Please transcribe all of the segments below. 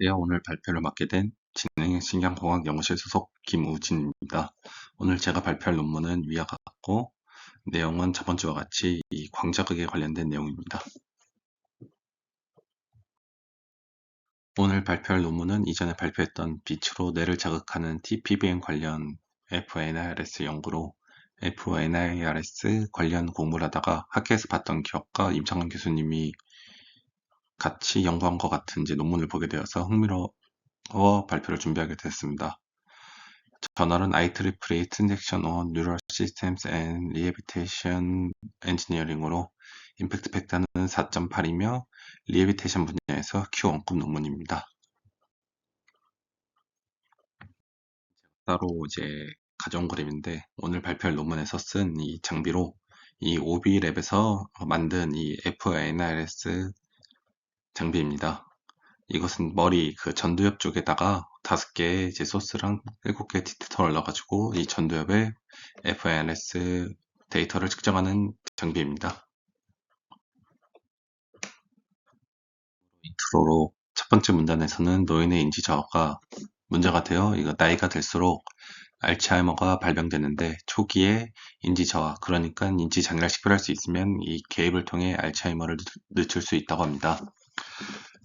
안녕하세요. 오늘 발표를 맡게 된 진행신경공학 연구실 소속 김우진입니다. 오늘 제가 발표할 논문은 위와 같고 내용은 저번 주와 같이 이 광자극에 관련된 내용입니다. 오늘 발표할 논문은 이전에 발표했던 빛으로 뇌를 자극하는 TPBM 관련 FNIRS 연구로 FNIRS 관련 공부를 하다가 학회에서 봤던 기억과 임창원 교수님이 같이 연구한 것 같은 이제 논문을 보게 되어서 흥미로워 발표를 준비하게 됐습니다. 저널은 IEEE Transaction on Neural Systems and Rehabilitation Engineering으로 임팩트 팩터는 4.8이며 리해비테이션 분야에서 Q1급 논문입니다. 따로 이제 가져온 그림인데 오늘 발표할 논문에서 쓴 이 장비로 이 OB랩에서 만든 이 FNRS 장비입니다. 이것은 머리 그 전두엽 쪽에다가 다섯 개의 이제 소스랑 일곱 개의 디텍터를 넣어가지고 이 전두엽의 FNS 데이터를 측정하는 장비입니다. 인트로로 첫 번째 문단에서는 노인의 인지 저하가 문제가 되어 이거 나이가 들수록 알츠하이머가 발병되는데 초기에 인지 저하 그러니까 인지 장애를 식별할 수 있으면 이 개입을 통해 알츠하이머를 늦출 수 있다고 합니다.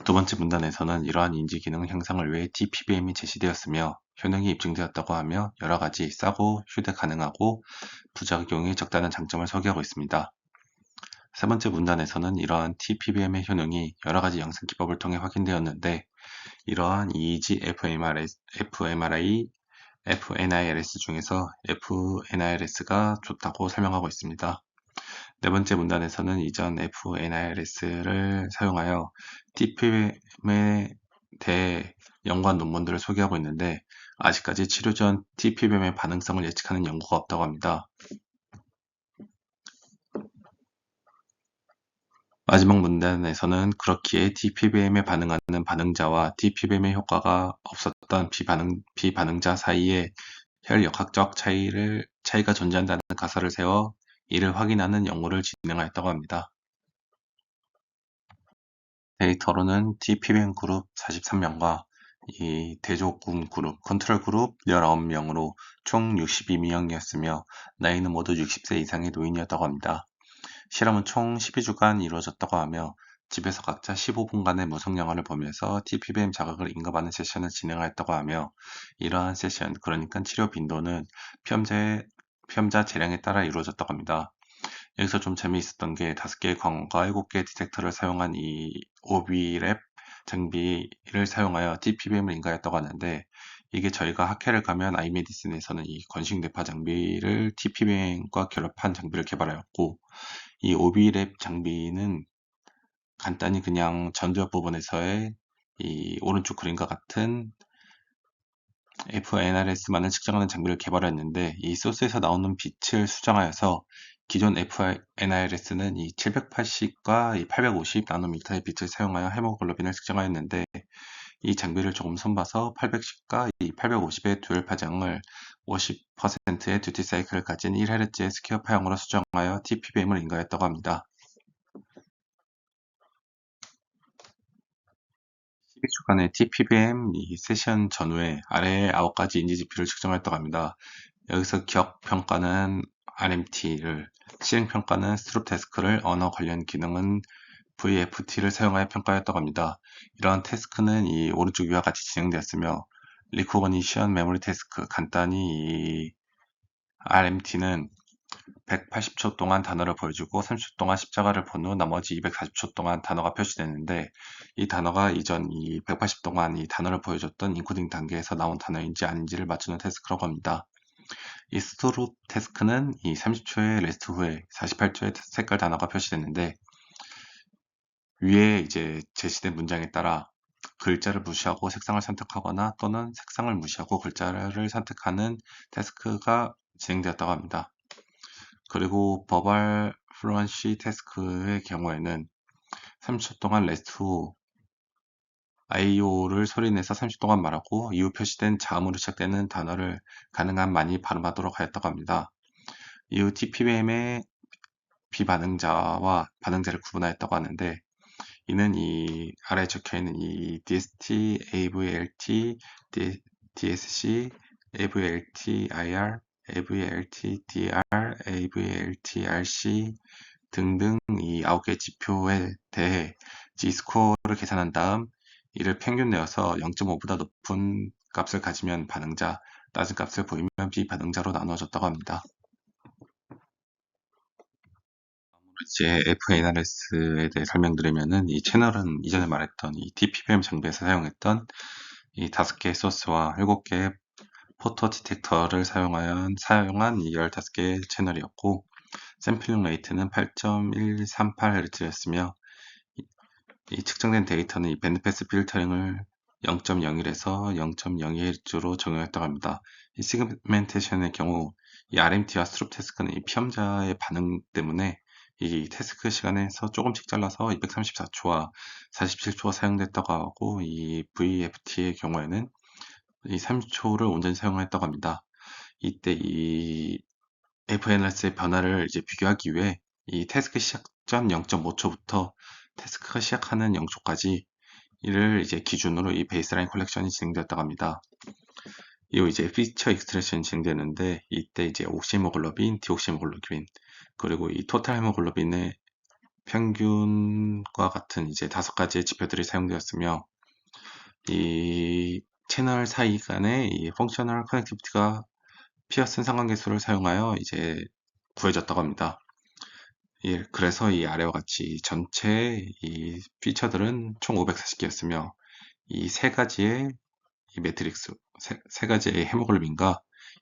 두 번째 문단에서는 이러한 인지 기능 향상을 위해 DPBM이 제시되었으며 효능이 입증되었다고 하며 여러 가지 싸고 휴대 가능하고 부작용이 적다는 장점을 소개하고 있습니다. 세 번째 문단에서는 이러한 TPBM의 효능이 여러 가지 영상 기법을 통해 확인되었는데 이러한 EEG fMRI, fMRI FNIRS 중에서 FNIRS가 좋다고 설명하고 있습니다. 네 번째 문단에서는 이전 FNIRS를 사용하여 TPBM에 대해 연관 논문들을 소개하고 있는데 아직까지 치료 전 TPBM의 반응성을 예측하는 연구가 없다고 합니다. 마지막 문단에서는 그렇기에 TPBM에 반응하는 반응자와 TPBM의 효과가 없었던 비반응, 비반응자 사이에 혈역학적 차이를, 차이가 존재한다는 가설을 세워 이를 확인하는 연구를 진행하였다고 합니다. 데이터로는 TPBM 그룹 43명과 이 대조군 그룹, 컨트롤 그룹 19명으로 총 62명이었으며 나이는 모두 60세 이상의 노인이었다고 합니다. 실험은 총 12주간 이루어졌다고 하며 집에서 각자 15분간의 무성 영화를 보면서 TPBM 자극을 인가받는 세션을 진행하였다고 하며 이러한 세션, 그러니까 치료 빈도는 피험자의 피험자 재량에 따라 이루어졌다고 합니다. 여기서 좀 재미있었던 게 5개의 광과 7개의 디텍터를 사용한 이 OB랩 장비를 사용하여 TPBM을 인가했다고 하는데 이게 저희가 학회를 가면 아이메디슨에서는 이 건식 뇌파 장비를 TPBM과 결합한 장비를 개발하였고 이 OB랩 장비는 간단히 그냥 전두엽 부분에서의 이 오른쪽 그림과 같은 FNRS만을 측정하는 장비를 개발했는데 이 소스에서 나오는 빛을 수정하여서 기존 FNRS는 이 780과 이 850 나노미터의 빛을 사용하여 헤모글로빈을 측정하였는데 이 장비를 조금 손봐서 810과 이 850의 듀얼 파장을 50%의 듀티 사이클을 가진 1Hz의 스퀘어 파형으로 수정하여 TPBM을 인가했다고 합니다. 12주간의 TPBM 이 세션 전후에 아래 9가지 인지 지표를 측정했다고 합니다. 여기서 기억 평가는 RMT를, 실행 평가는 스트롭 테스크를, 언어 관련 기능은 VFT를 사용하여 평가했다고 합니다. 이러한 태스크는 이 오른쪽 위와 같이 진행되었으며 리코거니션 메모리 태스크 간단히 이 RMT는 180초 동안 단어를 보여주고 30초 동안 십자가를 본 후 나머지 240초 동안 단어가 표시되는데 이 단어가 이전 이 180 동안 이 단어를 보여줬던 인코딩 단계에서 나온 단어인지 아닌지를 맞추는 태스크라고 합니다. 이 스토로 태스크는 이 30초의 레스트 후에 48초의 색깔 단어가 표시됐는데 위에 이제 제시된 문장에 따라 글자를 무시하고 색상을 선택하거나 또는 색상을 무시하고 글자를 선택하는 태스크가 진행되었다고 합니다. 그리고 버발 플루언시 태스크의 경우에는 30초 동안 레스트 후 IO를 소리내서 30초 동안 말하고 이후 표시된 자음으로 시작되는 단어를 가능한 많이 발음하도록 하였다고 합니다. 이후 TPBM의 비반응자와 반응자를 구분하였다고 하는데 이는 이 아래에 적혀 있는 이 DST, AVLT, DSC, AVLT-IR, AVLT-DR, AVLT-RC 등등 이 9개 지표에 대해 G스코어를 계산한 다음 이를 평균 내어서 0.5보다 높은 값을 가지면 반응자, 낮은 값을 보이면 비반응자로 나누어졌다고 합니다. 이제 FNRS에 대해 설명드리면은 이 채널은 이전에 말했던 이 DPBM 장비에서 사용했던 이 다섯 개의 소스와 일곱 개의 포토 디텍터를 사용한, 사용한 이 15개의 채널이었고 샘플링 레이트는 8.138Hz였으며 이, 이 측정된 데이터는 이 밴드패스 필터링을 0.01에서 0.02Hz로 적용했다고 합니다. 이 시그멘테이션의 경우 이 RMT와 스룹 테스크는 이 피험자의 반응 때문에 이 태스크 시간에서 조금씩 잘라서 234초와 47초가 사용됐다고 하고 이 VFT의 경우에는 이 30초를 온전히 사용했다고 합니다. 이때 이 FNLS의 변화를 이제 비교하기 위해 이 태스크 시작 전 0.5초부터 태스크가 시작하는 0초까지 이를 이제 기준으로 이 베이스라인 컬렉션이 진행되었다고 합니다. 이후 이제 피처 익스트랙션이 진행되는데 이때 이제 옥시모글로빈, 디옥시모글로빈 그리고 이 토탈 헤모글로빈의 평균과 같은 이제 다섯 가지의 지표들이 사용되었으며 이 채널 사이 간의 이 펑셔널 커넥티비티가 피어슨 상관계수를 사용하여 이제 구해졌다고 합니다. 예, 그래서 이 아래와 같이 전체 이 피처들은 총 540개였으며 이 세 가지의 이 매트릭스, 세, 세 가지의 헤모글로빈과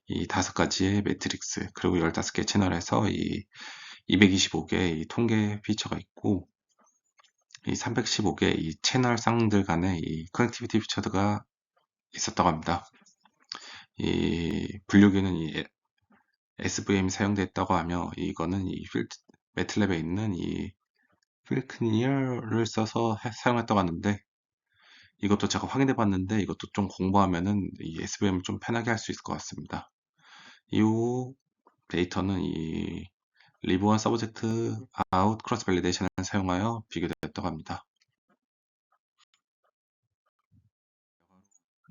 이 다섯 가지의 매트릭스, 그리고 15개 채널에서 이 225개의 이 통계 피처가 있고, 이 315개 이 채널 쌍들 간의 이 커넥티비티 피처가 있었다고 합니다. 이 분류기는 이 SVM이 사용됐다고 하며 이거는 이 필드 매틀랩에 있는 이 필크니어를 써서 사용했다고 하는데 이것도 제가 확인해 봤는데 이것도 좀 공부하면은 이 SVM을 좀 편하게 할 수 있을 것 같습니다. 이후 데이터는 이 리브원 서브젝트 아웃 크로스 밸리데이션을 사용하여 비교되었다고 합니다.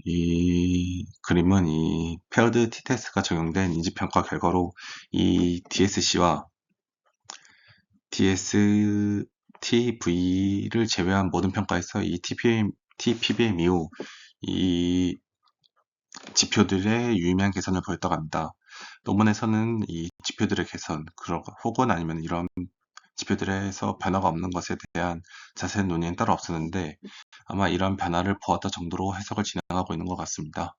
이 그림은 이 페어드 t-테스트가 적용된 인지평가 결과로 이 DSC와 DSTV를 제외한 모든 평가에서 이 TPM, TPBM 이후 이 지표들의 유의미한 개선을 보였다고 합니다. 논문에서는 이 지표들의 개선, 혹은 아니면 이런 지표들에서 변화가 없는 것에 대한 자세한 논의는 따로 없었는데 아마 이런 변화를 보았다 정도로 해석을 진행하고 있는 것 같습니다.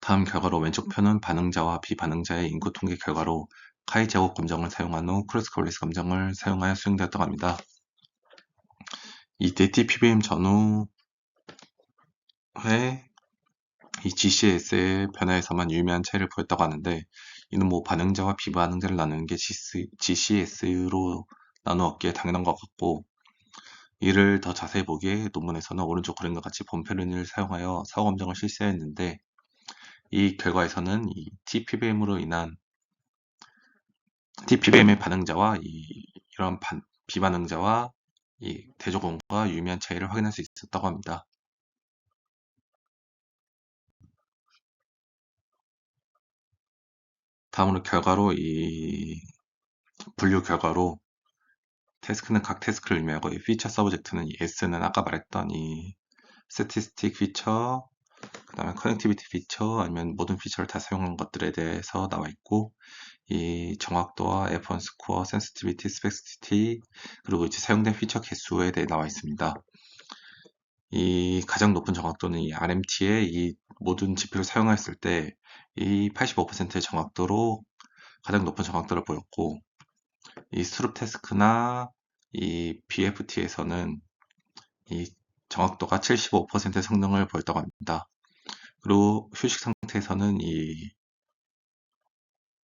다음 결과로 왼쪽 편은 반응자와 비반응자의 인구 통계 결과로 카이 제곱 검정을 사용한 후 크로스 콜리스 검정을 사용하여 수행되었다고 합니다. 이때 TPBM 전후에 이 GCS의 변화에서만 유의미한 차이를 보였다고 하는데 이는 뭐 반응자와 비반응자를 나누는 게 GCS로 나누었기에 당연한 것 같고 이를 더 자세히 보기에 논문에서는 오른쪽 그림과 같이 본표른을 사용하여 사후 검정을 실시했는데 이 결과에서는 이 TPBM으로 인한 TPBM의 반응자와 이, 이런 반, 비반응자와 이 대조공과 유의미한 차이를 확인할 수 있었다고 합니다. 다음으로 결과로 이 분류 결과로 태스크는 각 태스크를 의미하고 이 피처 서브젝트는 이 S는 아까 말했던 이 스태티스틱 피처 그 다음에 피처 아니면 모든 피처를 다 사용한 것들에 대해서 나와 있고 이 정확도와 F1 스코어, 센시티비티, 스펙시티 그리고 이제 사용된 피처 개수에 대해 나와 있습니다. 이 가장 높은 정확도는 이 RMT의 이 모든 지표를 사용했을 때 이 85%의 정확도로 가장 높은 정확도를 보였고 이 스룹 테스크나 이 BFT에서는 이 정확도가 75%의 성능을 보였다고 합니다. 그리고 휴식 상태에서는 이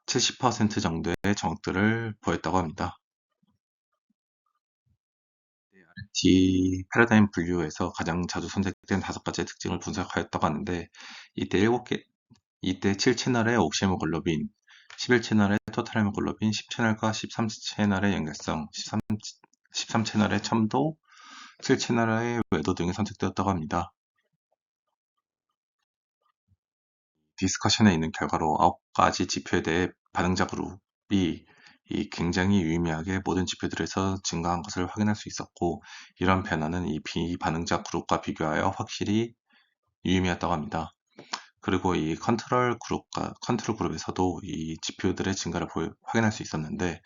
70% 정도의 정확도를 보였다고 합니다. RT 패러다임 분류에서 가장 자주 선택된 다섯 가지의 특징을 분석하였다고 하는데 이때 7개 이때 7채널의 옥시모글로빈, 11채널의 토탈 헤모글로빈, 10채널과 13채널의 연결성, 13, 13채널의 첨도, 7채널의 외도 등이 선택되었다고 합니다. 디스커션에 있는 결과로 9가지 지표에 대해 반응자 그룹이 이 굉장히 유의미하게 모든 지표들에서 증가한 것을 확인할 수 있었고 이런 변화는 이 비반응자 그룹과 비교하여 확실히 유의미했다고 합니다. 그리고 이 컨트롤 그룹과 컨트롤 그룹에서도 이 지표들의 증가를 보여, 확인할 수 있었는데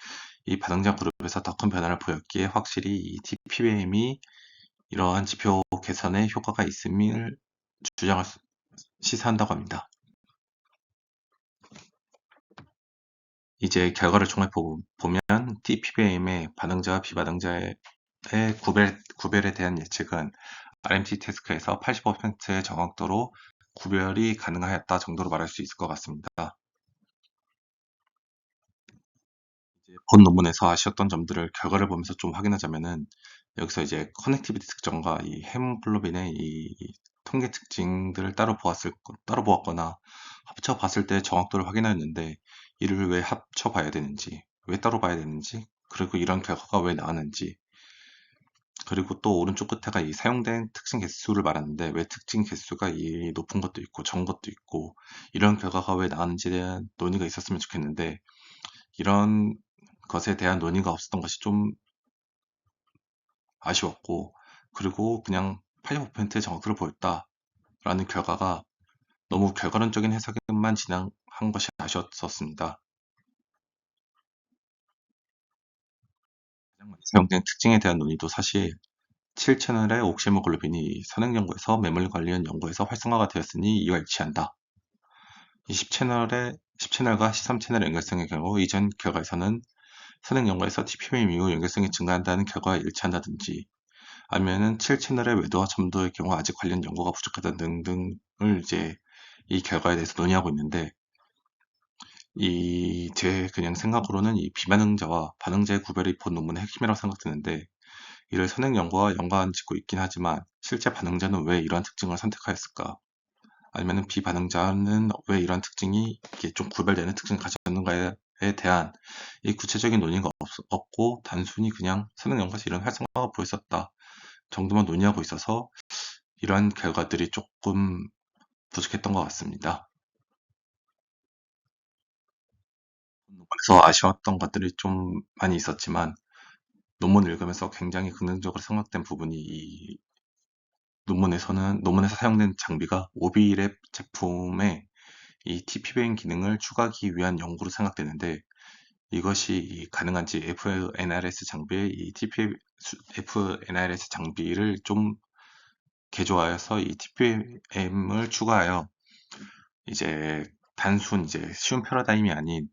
이 반응자 그룹에서 더 큰 변화를 보였기에 확실히 이 TPBM이 이러한 지표 개선에 효과가 있음을 주장할 수, 시사한다고 합니다. 이제 결과를 종합해 보면 TPBM의 반응자와 비반응자의 구별, 구별에 대한 예측은 RMT 테스크에서 85%의 정확도로 구별이 가능하였다 정도로 말할 수 있을 것 같습니다. 본 논문에서 아쉬웠던 점들을 결과를 보면서 좀 확인하자면은 여기서 이제 커넥티비티 특정과 이 헤모글로빈의 이 통계 특징들을 따로 보았을 따로 보았거나 합쳐 봤을 때 정확도를 확인하였는데 이를 왜 합쳐 봐야 되는지 왜 따로 봐야 되는지 그리고 이런 결과가 왜 나왔는지. 그리고 또 오른쪽 끝에가 이 사용된 특징 개수를 말하는데 왜 특징 개수가 이 높은 것도 있고 적은 것도 있고 이런 결과가 왜 나왔는지에 대한 논의가 있었으면 좋겠는데 이런 것에 대한 논의가 없었던 것이 좀 아쉬웠고 그리고 그냥 85%의 정확도를 보였다라는 결과가 너무 결과론적인 해석만 진행 한 것이 아쉬웠었습니다. 사용된 특징에 대한 논의도 사실 7채널의 옥시모글로빈이 선행 연구에서 매몰 관련 연구에서 활성화가 되었으니 이와 일치한다. 20채널의 10채널과 13채널 연결성의 경우 이전 결과에서는 선행 연구에서 TPM 이후 연결성이 증가한다는 결과와 일치한다든지 아니면은 7채널의 외도와 첨도의 경우 아직 관련 연구가 부족하다 등등을 이제 이 결과에 대해서 논의하고 있는데 이 제 그냥 생각으로는 이 비반응자와 반응자의 구별이 본 논문의 핵심이라고 생각드는데 이를 선행 연구와 연관 짓고 있긴 하지만 실제 반응자는 왜 이러한 특징을 선택하였을까? 아니면 비반응자는 왜 이러한 특징이 이렇게 좀 구별되는 특징을 가졌는가에 대한 이 구체적인 논의가 없, 고 단순히 그냥 선행 연구에서 이런 활성화가 보였었다 정도만 논의하고 있어서 이러한 결과들이 조금 부족했던 것 같습니다. 그래서 아쉬웠던 것들이 좀 많이 있었지만 논문을 읽으면서 굉장히 긍정적으로 생각된 부분이 이 논문에서는 논문에서 사용된 장비가 오비랩 제품의 이 TPBN 기능을 추가하기 위한 연구로 생각되는데 이것이 가능한지 FNRS 장비의 이 TP FNRS 장비를 좀 개조하여서 이 TPM을 추가하여 이제 단순 이제 쉬운 패러다임이 아닌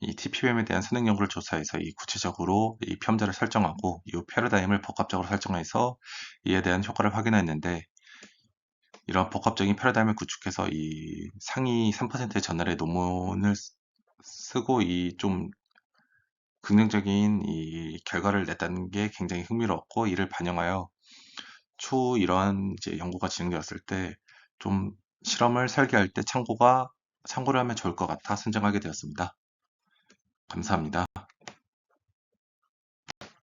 이 TPM에 대한 선행 연구를 조사해서 이 구체적으로 이 평자를 설정하고 이 패러다임을 복합적으로 설정해서 이에 대한 효과를 확인했는데 이런 복합적인 패러다임을 구축해서 이 상위 3%의 저널의 논문을 쓰고 이 좀 긍정적인 이 결과를 냈다는 게 굉장히 흥미로웠고 이를 반영하여 추후 이러한 이제 연구가 진행되었을 때 좀 실험을 설계할 때 참고가 참고를 하면 좋을 것 같아 선정하게 되었습니다. 감사합니다.